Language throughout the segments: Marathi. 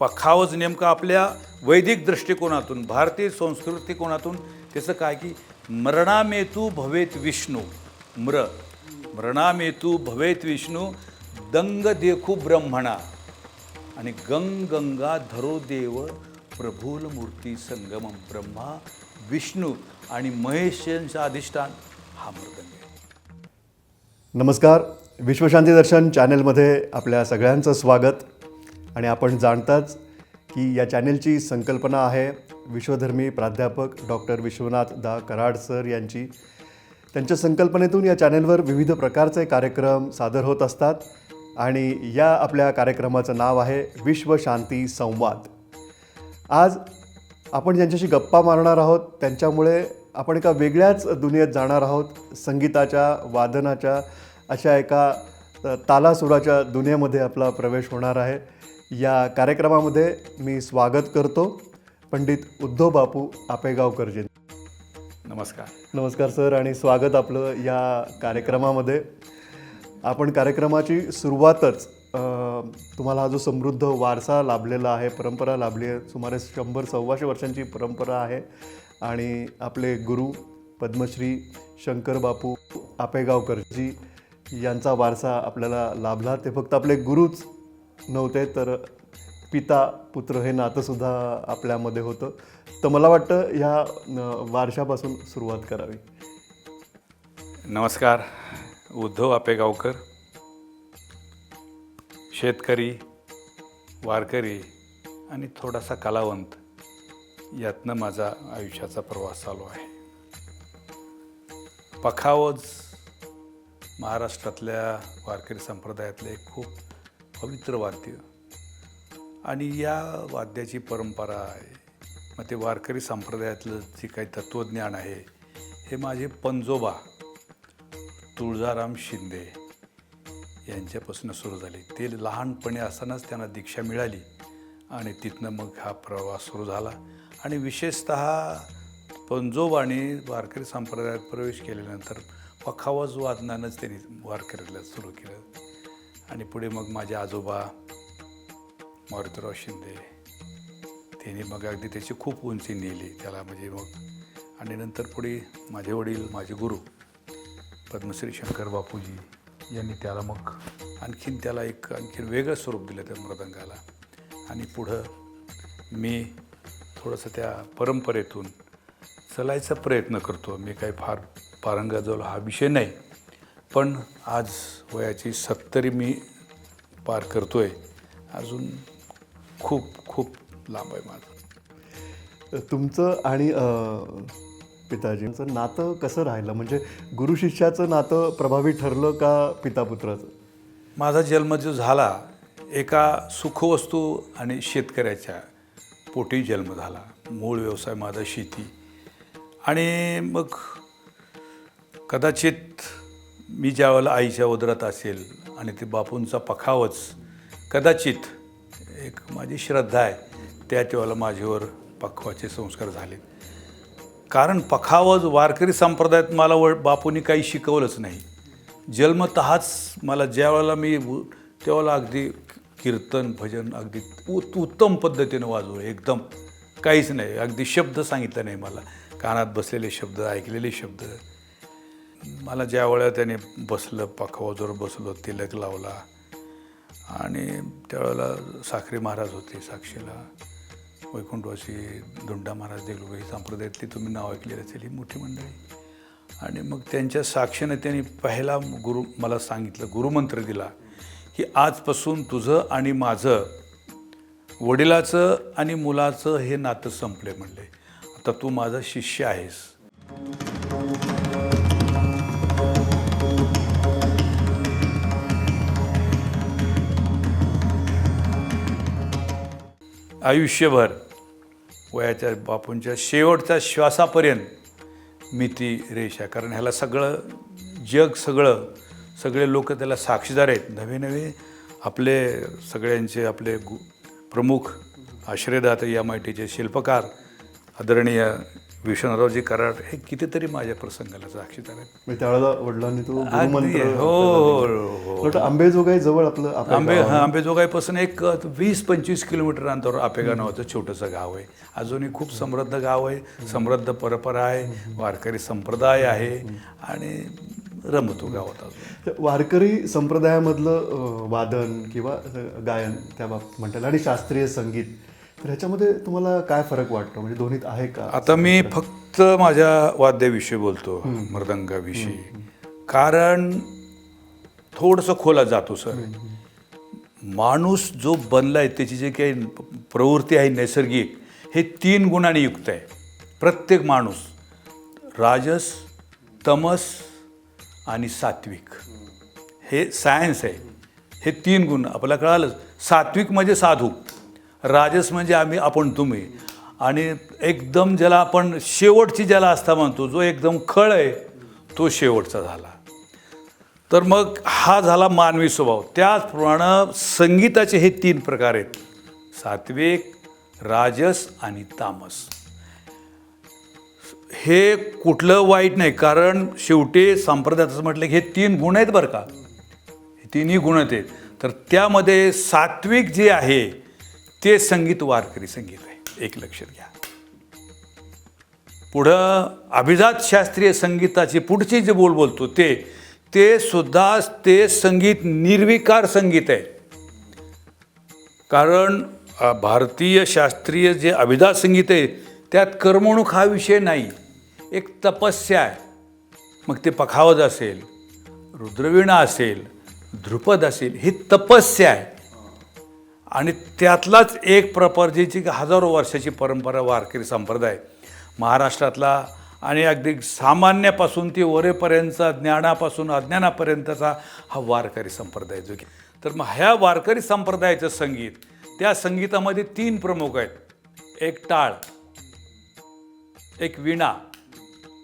पखावज नेमकं आपल्या वैदिक दृष्टिकोनातून भारतीय संस्कृतिकोनातून त्याचं काय की मरणामेतू भवेत विष्णू म्र मरणामेतू भवेत विष्णू दंग देखू ब्रह्मणा आणि गंग गंगा धरो देव प्रभुल मूर्ती संगमम ब्रह्मा विष्णू आणि महेश यांचं अधिष्ठान हा मृदंग नमस्कार विश्वशांती दर्शन चॅनेलमध्ये आपल्या सगळ्यांचं स्वागत. आणि आपण जाणताच की या चॅनेलची संकल्पना आहे विश्वधर्मी प्राध्यापक डॉक्टर विश्वनाथ दा कराड सर यांची. त्यांच्या संकल्पनेतून या चॅनेलवर विविध प्रकारचे कार्यक्रम सादर होत असतात आणि या आपल्या कार्यक्रमाचं नाव आहे विश्वशांती संवाद. आज आपण ज्यांच्याशी गप्पा मारणार आहोत त्यांच्यामुळे आपण एका वेगळ्याच दुनियेत जाणार आहोत. संगीताच्या वादनाच्या अशा एका तालासुराच्या दुनियेमध्ये आपला प्रवेश होणार आहे. या कार्यक्रमामध्ये मी स्वागत करतो पंडित उद्धव बापू आपेगावकरजी नमस्कार. नमस्कार सर आणि स्वागत आपलं या कार्यक्रमामध्ये. आपण कार्यक्रमाची सुरुवातच तुम्हाला हा जो समृद्ध वारसा लाभलेला आहे परंपरा लाभली आहे सुमारे शंभर सव्वाशे वर्षांची परंपरा आहे आणि आपले गुरु पद्मश्री शंकर बापू आपेगावकरजी यांचा वारसा आपल्याला लाभला. ते फक्त आपले गुरुच नव्हते तर पिता पुत्र हे नातंसुद्धा आपल्यामध्ये होतं. तर मला वाटतं ह्या वारशापासून सुरुवात करावी. नमस्कार. उद्धव आपेगावकर. शेतकरी वारकरी आणि थोडासा कलावंत यातनं माझा आयुष्याचा प्रवास चालू आहे. पखावज महाराष्ट्रातल्या वारकरी संप्रदायातले खूप पवित्र वाद्य. आणि या वाद्याची परंपरा आहे. मग ते वारकरी संप्रदायातलं जे काही तत्त्वज्ञान आहे हे माझे पंजोबा तुळजाराम शिंदे यांच्यापासून सुरू झाली. ते लहानपणी असतानाच त्यांना दीक्षा मिळाली आणि तिथनं मग हा प्रवास सुरू झाला. आणि विशेषत पंजोबाने वारकरी संप्रदायात प्रवेश केल्यानंतर पखावज वादनानंच त्यांनी वारकरीला सुरू केलं. आणि पुढे मग माझे आजोबा मारुतीराव शिंदे त्यांनी मग अगदी त्याची खूप उंची नेली. त्याला म्हणजे मग आणि नंतर पुढे माझे वडील माझे गुरु पद्मश्री शंकर बापूजी यांनी त्याला मग आणखीन त्याला एक आणखीन वेगळं स्वरूप दिलं त्या मृदंगाला. आणि पुढं मी थोडंसं त्या परंपरेतून चलायचा प्रयत्न करतो. मी काही फार पारंगाजवळ हा विषय नाही. पण आज वयाची सत्तरी मी पार करतोय. अजून खूप खूप लांब आहे माझं. तुमचं आणि पिताजींचं नातं कसं राहिलं? म्हणजे गुरु शिष्याचं नातं प्रभावी ठरलं का पितापुत्राचं? माझा जन्म जो झाला एका सुखवस्तू आणि शेतकऱ्याच्या पोटी जन्म झाला. मूळ व्यवसाय माझा शेती. आणि मग कदाचित मी ज्यावेळेला आईच्या उदरात असेल आणि ते बापूंचा पखावच कदाचित एक माझी श्रद्धा आहे त्या वेळेला माझ्यावर पखवाचे संस्कार झाले. कारण पखावज वारकरी संप्रदायात मला व बापूंनी काही शिकवलंच नाही. जन्मतःच मला ज्या वेळेला मी तेव्हाला त्यावेळेला अगदी कीर्तन भजन अगदी उत उत्तम पद्धतीनं वाजवलं एकदम काहीच नाही अगदी शब्द सांगितला नाही मला. कानात बसलेले शब्द ऐकलेले शब्द मला ज्या वेळेला त्याने बसलं पाखवाजवर बसलो तिलक लावला आणि त्यावेळेला साखरे महाराज होते साक्षीला. वैकुंठवासी धुंडा महाराज देगलुबाई संप्रदायातली तुम्ही नाव ऐकलेलं असेल ही मोठी मंडळी. आणि मग त्यांच्या साक्षीने त्यांनी पहिला गुरु मला सांगितलं गुरुमंत्र दिला की आजपासून तुझं आणि माझं वडिलाचं आणि मुलाचं हे नातं संपले म्हणले. आता तू माझा शिष्य आहेस. आयुष्यभर वयाच्या बापूंच्या शेवटच्या श्वासापर्यंत मी ती रेष आहे कारण ह्याला सगळं जग सगळं सगळे लोक त्याला साक्षीदार आहेत. नवे नवे आपले सगळ्यांचे आपले गु प्रमुख आश्रयदाते एम आय टीचे शिल्पकार आदरणीय विश्वनाथरावजी कराड हे कितीतरी माझ्या प्रसंगाला साक्षीदार आहेत म्हणजे त्यावेळेला वडिलांनी तो अगदी गुरुमंत्र हो हो हो. मला वाटतं आंबेजोगाई जवळ आपलं आपलं आंबे हा आंबेजोगाईपासून एक वीस पंचवीस किलोमीटर अंतरावर आपेगाव नावाचं छोटंसं गाव आहे. अजूनही खूप समृद्ध गाव आहे. समृद्ध परंपरा आहे. वारकरी संप्रदाय आहे. आणि रमतो गावात अजून. वारकरी संप्रदायामधलं अं, वादन किंवा गायन त्या बाब म्हणता येईल आणि शास्त्रीय संगीत तर ह्याच्यामध्ये तुम्हाला काय फरक वाटतो? म्हणजे दोन्हीत आहे का? आता मी फक्त माझ्या वाद्याविषयी बोलतो मृदंगाविषयी कारण थोडंसं खोला जातो सर. माणूस जो बनलाय त्याची जे काही प्रवृत्ती आहे नैसर्गिक हे तीन गुणांनी युक्त आहे. प्रत्येक माणूस राजस तमस आणि सात्विक. हे सायन्स आहे. हे तीन गुण. आपल्याला कळालं सात्विक म्हणजे साधू. राजस म्हणजे आम्ही आपण तुम्ही. आणि एकदम ज्याला आपण शेवटची ज्याला असता म्हणतो जो एकदम खळ आहे तो शेवटचा झाला. तर मग हा झाला मानवी स्वभाव. त्याचप्रमाणे संगीताचे हे तीन प्रकार आहेत. सात्विक राजस आणि तामस. हे कुठलं वाईट नाही कारण शेवटी संप्रदायाचं म्हटलं की हे तीन गुण आहेत बरं का. हे तिन्ही गुण आहेत. तर त्यामध्ये सात्विक जे आहे ते संगीत वारकरी संगीत आहे. एक लक्षात घ्या. पुढं अभिजात शास्त्रीय संगीताचे पुढचे जे बोल बोलतो ते ते सुद्धा ते संगीत निर्विकार संगीत आहे. कारण भारतीय शास्त्रीय जे अभिजात संगीत आहे त्यात करमणूक हा विषय नाही. एक तपस्या आहे. मग ते पखावज असेल रुद्रवीणा असेल ध्रुपद असेल ही तपस्या आहे. आणि त्यातलाच एक प्रपरजीची की हजारो वर्षाची परंपरा वारकरी संप्रदाय महाराष्ट्रातला आणि अगदी सामान्यापासून ते वरेपर्यंतचा ज्ञानापासून अज्ञानापर्यंतचा हा वारकरी संप्रदाय जो की तर मग ह्या वारकरी संप्रदायाचं संगीत त्या संगीतामध्ये तीन प्रमुख आहेत. एक टाळ एक विणा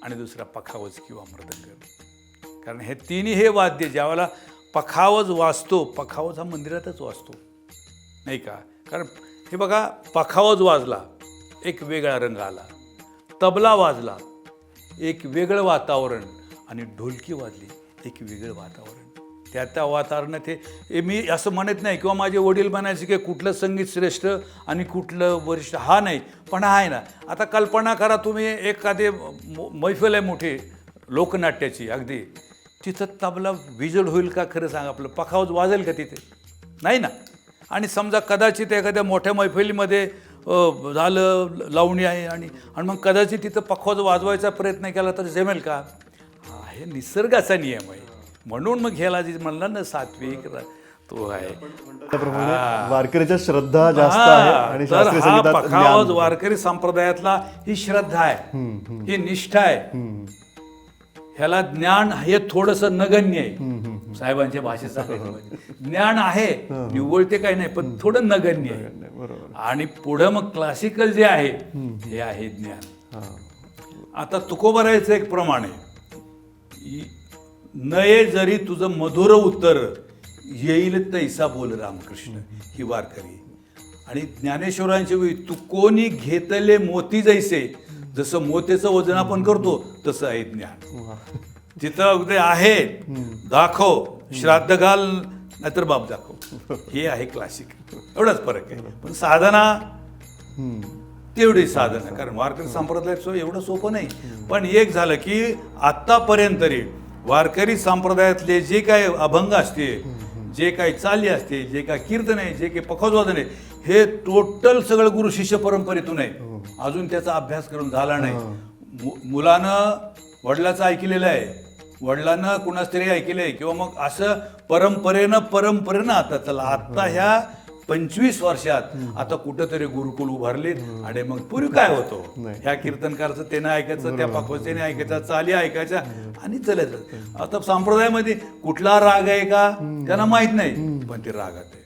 आणि दुसरा पखावज किंवा मृदंग कारण हे तिन्ही हे वाद्य ज्यावेळेला पखावज वाजतो पखावज हा मंदिरातच वाजतो. नाही का? कारण हे बघा पखावज वाजला एक वेगळा रंग आला. तबला वाजला एक वेगळं वातावरण आणि ढोलकी वाजली एक वेगळं वातावरण. त्या त्या वातावरणात हे मी असं म्हणत नाही किंवा माझे वडील म्हणायचे की कुठलं संगीत श्रेष्ठ आणि कुठलं वरिष्ठ हा नाही पण हा आहे ना. आता कल्पना करा तुम्ही एखादे मैफल आहे मोठी लोकनाट्याची अगदी. तिथं तबला विजड होईल का खरं सांग आपलं पखावज वाजेल का तिथे? नाही ना. आणि समजा कदाचित एखाद्या मोठ्या मैफिलीमध्ये झालं लावणी आहे आणि आणि मग कदाचित तिथं पखवाज वाजवायचा प्रयत्न केला तर जमेल का? हा निसर्गाचा नियम आहे. म्हणून मग ह्याला जे म्हणलं ना सात्विक तो आहे. वारकरीच्या श्रद्धा जास्त आहे हा, तर हा पखावज. वारकरी संप्रदायातला ही श्रद्धा आहे. ही निष्ठा आहे. ह्याला ज्ञान हे थोडंसं नगण्य आहे. साहेबांच्या भाषेत सांगायचं म्हणजे. ज्ञान आहे निव्वळ ते काही नाही पण थोडं नगण्य आहे. आणि पुढं मग क्लासिकल जे आहे हे आहे ज्ञान. हा. आता तुकोबरायचं एक प्रमाण आहे. नये जरी तुझं मधुर उत्तर येईल तैसा बोल रामकृष्ण ही वारकरी आणि ज्ञानेश्वरांची वेळी तू कोणी घेतले मोती जैसे जसं मोत्याचं वजन आपण करतो तसं आहे ज्ञान. तिथं अगदी आहे दाखव श्राद्ध घाल नाहीतर बाप दाखव. हे आहे क्लासिक एवढाच फरक आहे. पण साधना. तेवढी साधना. कारण वारकरी संप्रदाय एवढं सोपं नाही. पण एक झालं की आत्तापर्यंत तरी वारकरी संप्रदायातले जे काय अभंग असते जे काही चाली असते जे काय कीर्तन आहे जे काही पखोजवादन आहे हे टोटल सगळं गुरु शिष्य परंपरेतून आहे. अजून त्याचा अभ्यास करून झाला नाही. मु- मुलानं वडिलाचं ऐकलेलं आहे. वडिलांना कुणाच तरी ऐकलंय किंवा मग असं परंपरेनं परंपरेनं आता चला आता ह्या पंचवीस वर्षात आता कुठंतरी गुरुकुल उभारलेत आणि मग पूर्वी काय होतो. ह्या कीर्तनकाराचं त्यानं ऐकायचं त्या पाकवतेने ऐकायचं चाली ऐकायच्या आणि चालायचं आता संप्रदायामध्ये कुठला राग आहे का? त्यांना माहीत नाही. पण ते रागात आहे.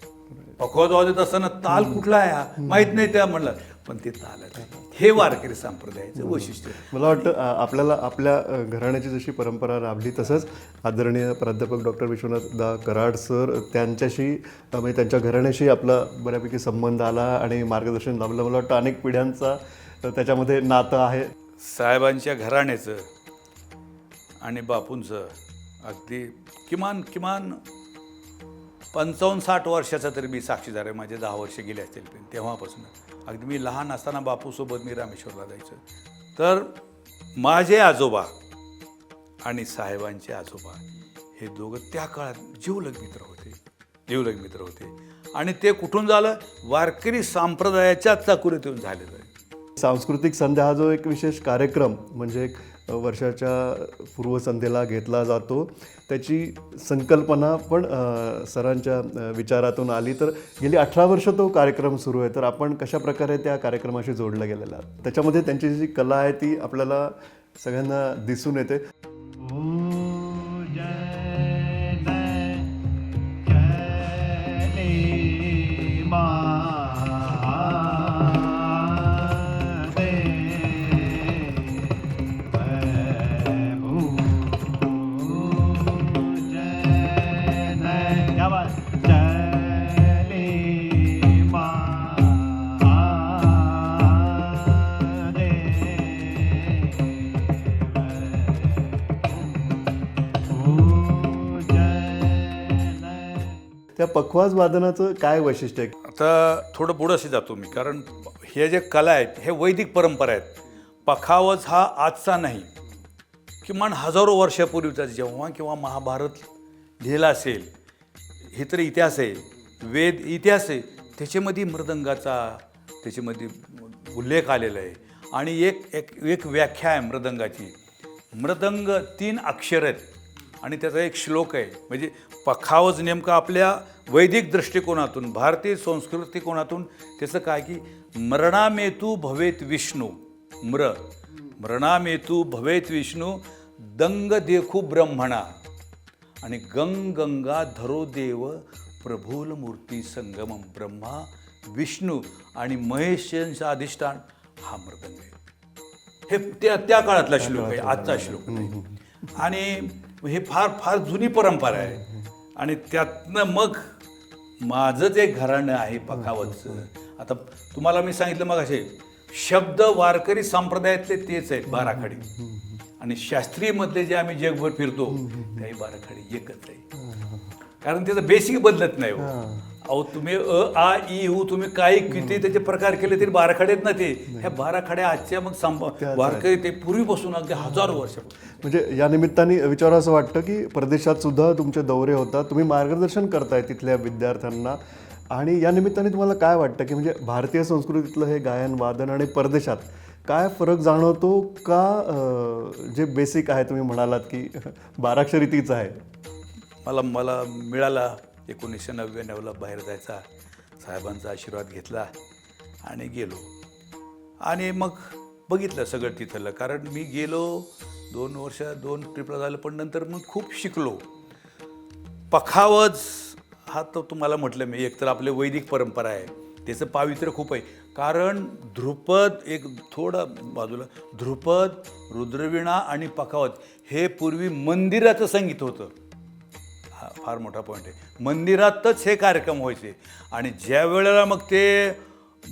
पखवत वाजत असताना ताल कुठला आहे हा? माहीत नाही त्या म्हणलं. पण ते तालच आहे. हे वारकरी संप्रदायाचं वैशिष्ट्य. मला वाटतं आपल्याला आपल्या घराण्याची जशी परंपरा राबली तसंच आदरणीय प्राध्यापक डॉक्टर विश्वनाथ दा कराड सर त्यांच्याशी म्हणजे त्यांच्या घराण्याशी आपला बऱ्यापैकी संबंध आला आणि मार्गदर्शन लाभलं. मला वाटतं अनेक पिढ्यांचा त्याच्यामध्ये नातं आहे. साहेबांच्या घराण्याचं आणि बापूंचं अगदी किमान किमान पंचावन्न साठ वर्षाचा तरी मी साक्षीदार आहे. माझे दहा वर्ष गेले असतील तेव्हापासून. अगदी मी लहान असताना बापूसोबत मी रामेश्वरला जायचं. तर माझे आजोबा आणि साहेबांचे आजोबा हे दोघं त्या काळात जीवलग मित्र होते. जीवलग मित्र होते. आणि ते कुठून झालं? वारकरी संप्रदायाच्या चाकुरीतून झालेलं. सांस्कृतिक संध्या हा जो एक विशेष कार्यक्रम म्हणजे एक वर्षाच्या पूर्वसंध्येला घेतला जातो. त्याची संकल्पना पण सरांच्या विचारातून आली. तर गेली अठरा वर्ष तो कार्यक्रम सुरू आहे. तर आपण कशा प्रकारे त्या कार्यक्रमाशी जोडलं गेलेला त्याच्यामध्ये त्यांची जी कला आहे ती आपल्याला सगळ्यांना दिसून येते. त्या पखवाज वादनाचं काय वैशिष्ट्य आहे? आता थोडं पुढंशी जातो मी कारण हे जे कला आहेत हे वैदिक परंपरा आहेत. पखावज हा आजचा नाही. किमान हजारो वर्षापूर्वीचा जेव्हा किंवा महाभारत लिहिला असेल हे तर इतिहास आहे. वेद इतिहास आहे. त्याच्यामध्ये मृदंगाचा त्याच्यामध्ये उल्लेख आलेला आहे. आणि एक एक एक व्याख्या आहे मृदंगाची. मृदंग तीन अक्षर आहेत. आणि त्याचा एक श्लोक आहे. म्हणजे पखावज नेमकं आपल्या वैदिक दृष्टिकोनातून भारतीय संस्कृतिकोनातून त्याचं काय की मरणामेतू भवेत विष्णू म्र मरणामेतू भवेत विष्णू दंग देखू ब्रह्मणा आणि गंग गंगा धरो देव प्रभुल मूर्ती संगमम ब्रह्मा विष्णू आणि महेशांचं अधिष्ठान हा मृदंग आहे. हे त्या त्या काळातला श्लोक आहे आजचा श्लोक नाही. आणि हे फार फार जुनी परंपरा आहे. आणि त्यातनं मग माझं जे घराणं आहे पखावतचं आता तुम्हाला मी सांगितलं मग असे शब्द वारकरी संप्रदायातले तेच आहेत बाराखडी. आणि शास्त्रीयमधले जे आम्ही जगभर फिरतो त्याही बाराखडी एकच आहे. कारण त्याचं बेसिक बदलत नाही हो. अहो तुम्ही अ आ ई उ तुम्ही काही किती त्याचे प्रकार केले तरी बाराखडेत ना ते. ह्या बाराखड्या आजच्या मग संप वारकरी ते पूर्वीपासून अगदी हजारो वर्ष. म्हणजे या निमित्ताने विचारावं असं वाटतं की परदेशात सुद्धा तुमचे दौरे होतात. तुम्ही मार्गदर्शन करताय तिथल्या विद्यार्थ्यांना. आणि या निमित्ताने तुम्हाला काय वाटतं की म्हणजे भारतीय संस्कृतीतलं हे गायन वादन आणि परदेशात काय फरक जाणवतो का जे बेसिक आहे तुम्ही म्हणालात की बाराक्षरी तीच आहे? मला मला मिळाला एकोणीसशे नव्याण्णवला बाहेर जायचा. साहेबांचा आशीर्वाद घेतला आणि गेलो. आणि मग बघितलं सगळं तिथलं. कारण मी गेलो दोन वर्ष दोन ट्रिपला झालं पण नंतर मग खूप शिकलो. पखावज हा तर तुम्हाला म्हटलं मी एक तर आपले वैदिक परंपरा आहे. त्याचं पावित्र्य खूप आहे. कारण ध्रुपद एक थोडं बाजूला ध्रुपद रुद्रवीणा आणि पखावत हे पूर्वी मंदिराचं संगीत होतं. फार मोठा पॉईंट आहे. मंदिरातच हे कार्यक्रम व्हायचे. आणि ज्या वेळेला मग ते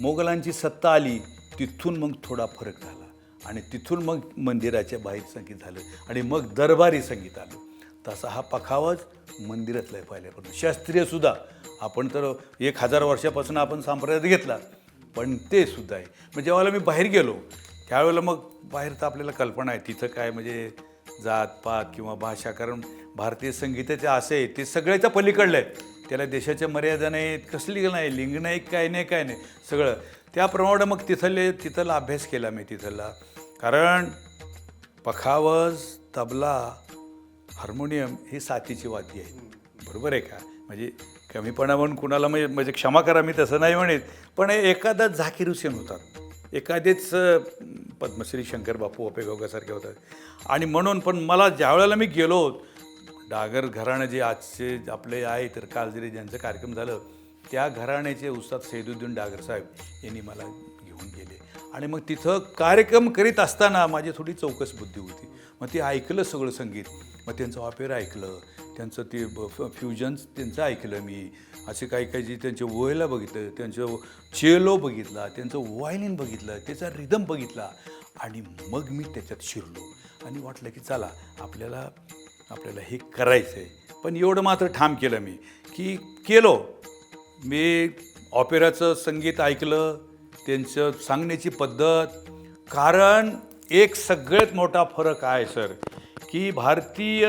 मोगलांची सत्ता आली तिथून मग थोडा फरक झाला. आणि तिथून मग मंदिराच्या बाहेर संगीत झालं आणि मग दरबारी संगीत आलं. तसा हा पखावज मंदिरातला आहे पहिल्यापासून. शास्त्रीयसुद्धा आपण तर एक हजार वर्षापासून आपण सांप्रदायात घेतला पण ते सुद्धा आहे. मग जेव्हा मी बाहेर गेलो त्यावेळेला मग बाहेर तर आपल्याला कल्पना आहे. तिथं काय म्हणजे जात पात किंवा भाषा कारण भारतीय संगीताचे असे ते सगळ्याच्या पलीकडलं आहे त्याला देशाच्या मर्यादा नाहीत कसली नाही लिंग नाही काय नाही काय नाही सगळं. त्याप्रमाणे मग तिथले तिथला अभ्यास केला मी तिथला. कारण पखावज तबला हार्मोनियम ही साथीची वाद्य आहेत. बरोबर आहे का? म्हणजे कमीपणा म्हणून कुणाला म्हणजे म्हणजे क्षमा करा मी तसं नाही म्हणेन पण एखादा झाकीर हुसेन होतात एखादेच पद्मश्री शंकर बापू अपेगावसारखे होतात आणि म्हणून पण मला ज्या वेळेला मी गेलो डागर घराणं जे आजचे आपले आहे तर काल जरी ज्यांचं कार्यक्रम झालं त्या घराण्याचे उस्ताद सैदुद्दीन डागर साहेब यांनी मला घेऊन गेले. आणि मग तिथं कार्यक्रम करीत असताना माझी थोडी चौकस बुद्धी होती. मग ते ऐकलं सगळं संगीत. मग त्यांचं ऑपेरा ऐकलं. त्यांचं ते फ्युजन त्यांचं ऐकलं मी. असे काही काही जे त्यांचे वयला बघितलं त्यांचं चेलो बघितला त्यांचं व्हायलिन बघितलं त्याचा रिदम बघितला. आणि मग मी त्याच्यात शिरलो. आणि वाटलं की चला आपल्याला आपल्याला हे करायचं आहे पण एवढं मात्र ठाम केलं मी की केलो. मी ऑपेराचं संगीत ऐकलं त्यांचं सांगण्याची पद्धत. कारण एक सगळ्यात मोठा फरक आहे सर की भारतीय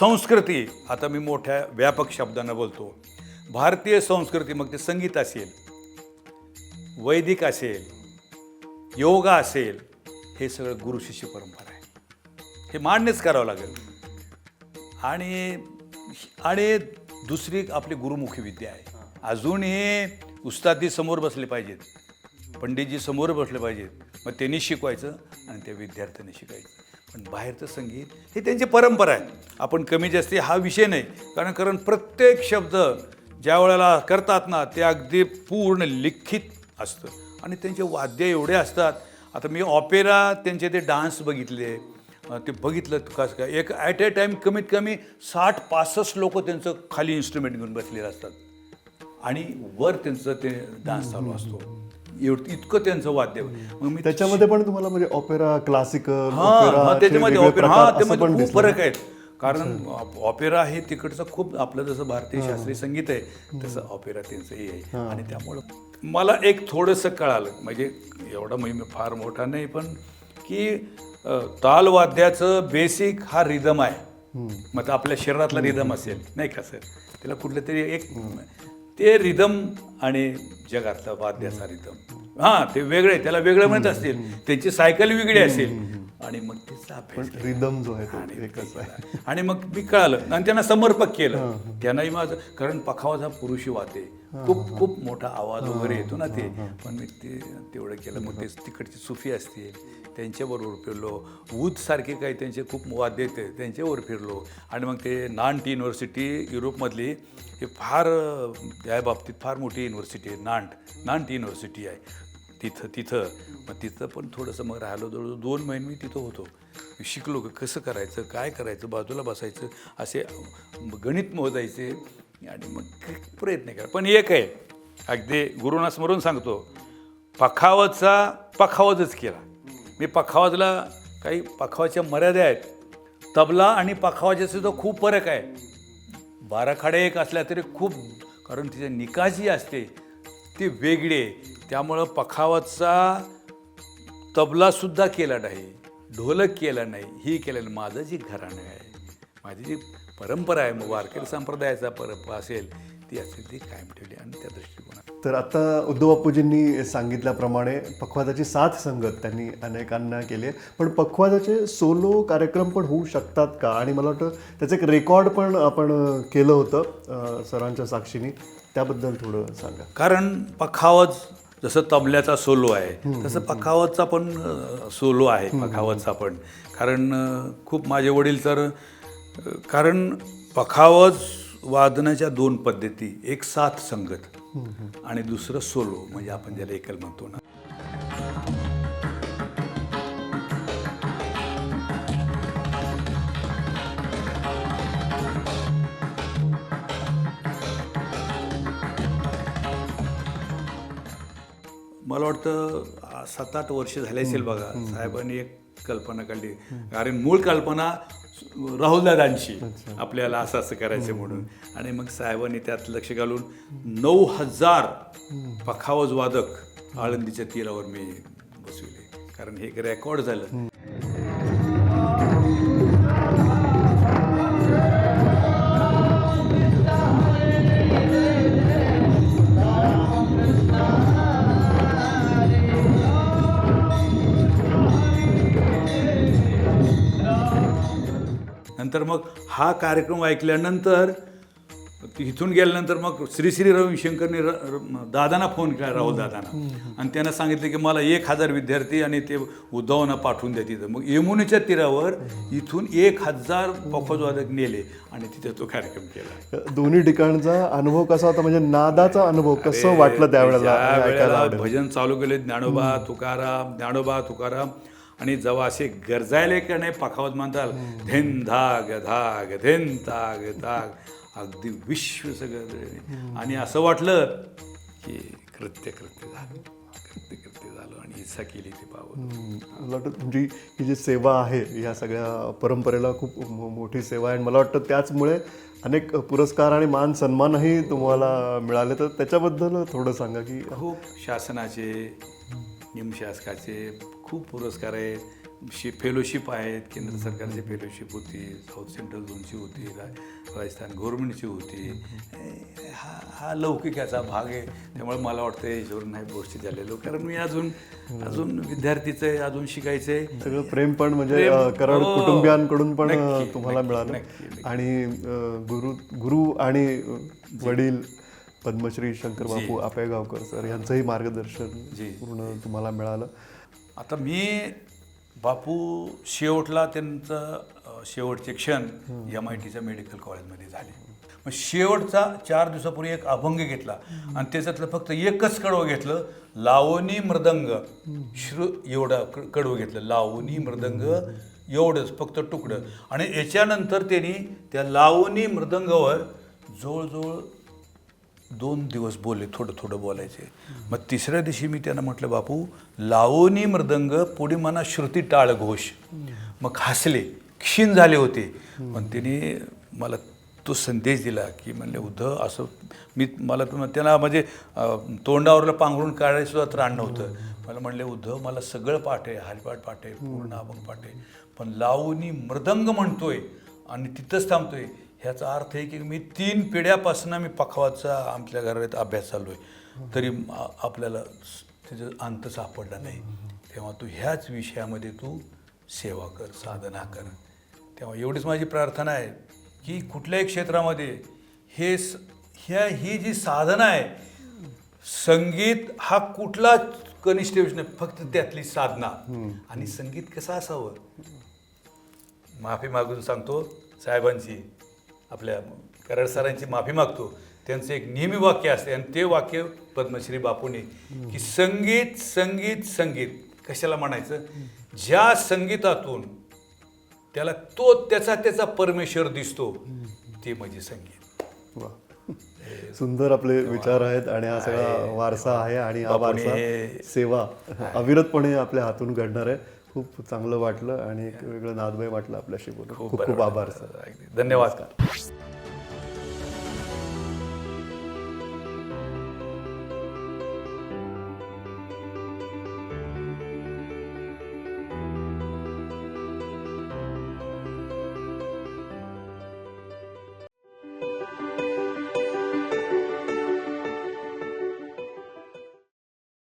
संस्कृती आता मी मोठ्या व्यापक शब्दानं बोलतो. भारतीय संस्कृती मग ते संगीत असेल वैदिक असेल योगा असेल हे सगळं गुरु शिष्य परंपरा आहे. हे मान्यच करावं लागेल. आणि आणि दुसरी आपली गुरुमुखी विद्या आहे. अजूनही उस्तादी समोर बसले पाहिजेत. पंडितजी समोर बसले पाहिजेत. मग त्यांनी शिकवायचं आणि त्या विद्यार्थ्यांनी शिकायचं. पण बाहेरचं संगीत हे त्यांची परंपरा आहे. आपण कमी जास्ती हा विषय नाही. कारण कारण प्रत्येक शब्द ज्या वेळेला करतात ना ते अगदी पूर्ण लिखित असतं. आणि त्यांचे वाद्य एवढे असतात. आता मी ऑपेरा त्यांचे ते डान्स बघितले. ते बघितलं कसं काय एक ॲट ए टाईम कमीत कमी साठ पासष्ट लोक त्यांचं खाली इन्स्ट्रुमेंट घेऊन बसलेले असतात. आणि वर त्यांचं ते डान्स चालू असतो. एवढं इतकं त्यांचं वाद्य. मग मी त्याच्यामध्ये पण तुम्हाला म्हणजे ऑपेरा क्लासिकल हा त्याच्यामध्ये ऑपेरा हा त्यामध्ये खूप फरक आहेत. कारण ऑपेरा हे तिकडचं खूप आपलं जसं भारतीय शास्त्रीय संगीत आहे तसं ऑपेरा त्यांचंही आहे. आणि त्यामुळं मला एक थोडंसं कळालं. म्हणजे एवढा म्हणजे मी फार मोठा नाही पण की अ, तालवाद्याचं बेसिक हा रिदम आहे. मग आपल्या शरीरातला रिदम असेल नाही का सर? त्याला कुठलं तरी एक ते रिदम आणि जगातला वाद्याचा रिदम हां ते वेगळे त्याला वेगळं म्हणत असतील. त्यांची सायकल वेगळी असेल. आणि मग त्याचा रिदम जो आहे आणि मग मी कळालं. आणि त्यांना समर्पक केलं. त्यांनाही माझं कारण पखावाज हा पुरुषी वाते. खूप खूप मोठा आवाज वगैरे येतो ना ते. पण मी ते तेवढं केलं. मग ते तिकडची सुफी असतील त्यांच्याबरोबर फिरलो. वूथसारखे काही त्यांचे खूप वाद्य येते त्यांच्यावर फिरलो. आणि मग ते नांट युनिव्हर्सिटी युरोपमधली हे फार त्या बाबतीत फार मोठी युनिव्हर्सिटी आहे नांट नांट युनिव्हर्सिटी आहे. तिथं तिथं मग तिथं पण थोडंसं मग राहिलो. जवळ दोन महिने मी तिथं होतो. शिकलो कसं करायचं काय करायचं बाजूला बसायचं असे गणित मोजायचे. आणि मग प्रयत्न करा पण एक आहे अगदी गुरुना स्मरून सांगतो पखावतचा पखावतच केला. मी पखावाजला काही पखावाच्या मर्यादा आहेत. तबला आणि पखावाच्या सुद्धा खूप फरक आहे. बारा एक असल्या तरी खूप कारण तिचे निकास जी असते. ती वेगळी. आहे त्यामुळं पखावाचा तबलासुद्धा केला नाही. ढोलक केला नाही. ही केलं नाही. माझं जी घराणं आहे माझी जी परंपरा आहे मग वारकरी संप्रदायाचा परंपरा असेल ती असेल ती कायम ठेवली आणि त्या दृष्टिकोनात तर आता उद्धव बापूजींनी सांगितल्याप्रमाणे पखवाजाची साथ संगत त्यांनी अनेकांना केली आहे पण पखवाजाचे सोलो कार्यक्रम पण होऊ शकतात का? आणि मला वाटतं त्याचं एक रेकॉर्ड पण आपण केलं होतं सरांच्या साक्षीने. त्याबद्दल थोडं सांगा. कारण पखावज जसं तबल्याचा सोलो आहे तसं पखावजचा पण सोलो आहे पखावजचा पण. कारण खूप माझे वडील तर कारण पखावज वादनाच्या दोन पद्धती एक साथ संगत. आणि दुसरं सोलो म्हणजे आपण ज्याला एकल म्हणतो ना. मला वाटतं सात आठ वर्ष झाले असेल बघा. साहेबांनी एक कल्पना काढली. कारण मूळ कल्पना राहुलदादांची आपल्याला असं असं करायचं म्हणून. आणि मग साहेबांनी त्यात लक्ष घालून नऊ हजार पखावज वादक आळंदीच्या तीरावर मी बसविले. कारण हे एक रेकॉर्ड झालं. नंतर मग हा कार्यक्रम ऐकल्यानंतर इथून गेल्यानंतर मग श्री श्री रविशंकरने र- दादांना फोन केला राहुल दादांना. आणि त्यांना सांगितलं की मला एक हजार विद्यार्थी आणि ते उद्धवांना पाठवून द्या तिथं. मग यमुनेच्या तीरावर इथून एक हजार पखवाजवादक नेले आणि तिथे तो कार्यक्रम केला. दोन्ही ठिकाणचा अनुभव कसा होता? म्हणजे नादाचा अनुभव कसं वाटलं त्यावेळेला. भजन चालू केले ज्ञानोबा तुकाराम ज्ञानोबा तुकाराम आणि जेव्हा असे गरजायले का नाही पाखावत म्हणताल धेन धाग धाग धेन ताग धाग अगदी विश्व सगळं आणि असं वाटलं की कृत्य कृत्य झालं. कृत्य कृत्य झालं आणि इच्छा केली ते हम्म, मला वाटतं तुमची ही जी सेवा आहे या सगळ्या परंपरेला खूप मोठी सेवा आहे. आणि मला वाटतं त्याचमुळे अनेक पुरस्कार आणि मान सन्मानही तुम्हाला मिळाले. तर त्याच्याबद्दल थोडं सांगा की खूप शासनाचे निमशासकाचे खूप पुरस्कार आहेत. शे फेलोशिप आहेत. केंद्र सरकारची फेलोशिप होती. साऊथ सेंट्रल झोनची होती. रा- राजस्थान गव्हर्नमेंटची होती. हा हा लौकिकाचा भाग आहे. त्यामुळे मला वाटतं याच्यावर नाही बोर्डची झालेलो कारण मी अजून अजून विद्यार्थीचं आहे. अजून शिकायचं आहे. सगळं प्रेम पण म्हणजे कराड हो. कुटुंबियांकडून पण तुम्हाला मिळालं. आणि गुरु गुरु आणि वडील पद्मश्री शंकरबापू आपेगावकर सर यांचंही मार्गदर्शन जी. पूर्ण तुम्हाला मिळालं. आता मी बापू शेवटला त्यांचं शेवटचे क्षण एम आय टीच्या मेडिकल कॉलेजमध्ये झाले. मग शेवटचा चार दिवसापूर्वी एक अभंग घेतला. आणि त्याच्यातलं फक्त एकच कडवं घेतलं लावणी मृदंग. श्रु एवढं क- कडवं घेतलं लावणी मृदंग एवढंच फक्त तुकडं. आणि याच्यानंतर त्यांनी त्या लावणी मृदंगावर जवळजवळ दोन दिवस बोलले थोडं थोडं बोलायचे. मग तिसऱ्या दिवशी मी त्यांना म्हटलं बापू लावणी मृदंग पुढे मना श्रुती टाळ घोष मग हसले क्षीण झाले होते. पण त्यांनी मला तो संदेश दिला की म्हणले उद्धव असं मी मला त्यांना म्हणजे तोंडावरला पांघरून काढायसुद्धा त्राण नव्हतं. मला म्हणले उद्धव मला सगळं पाठ आहे हरिपाठ पाठ आहे पूर्ण अभंग पाठ आहे पण लावणी मृदंग म्हणतोय आणि तिथंच थांबतोय. ह्याचा अर्थ आहे की मी तीन पिढ्यापासून मी पखवाचा आमच्या घरात अभ्यास चालू आहे. तरी आपल्याला त्याचं अंत सापडला नाही. तेव्हा तू ह्याच विषयामध्ये तू सेवा कर साधना कर. तेव्हा एवढीच माझी प्रार्थना आहे की कुठल्याही क्षेत्रामध्ये हे स- ह्या ही जी साधना आहे संगीत हा कुठलाच कनिष्ठ विषय नाही फक्त त्यातली साधना. आणि संगीत कसं असावं? माफी मागून सांगतो साहेबांची आपल्या कराड सरांची माफी मागतो. त्यांचं एक नेहमी वाक्य असते आणि ते वाक्य पद्मश्री बापूने की संगीत संगीत संगीत. कशाला म्हणायचं? ज्या संगीतातून त्याला तो त्याचा त्याचा परमेश्वर दिसतो ते म्हणजे संगीत. वा. सुंदर आपले विचार आहेत आणि हा सगळा वारसा आहे आणि हा वारसा सेवा अविरतपणे आपल्या हातून घडणार आहे. खूप चांगलं वाटलं आणि एक वेगळं नादमय वाटलं आपल्याशी बोलून खूप खूप आभार. अगदी. धन्यवाद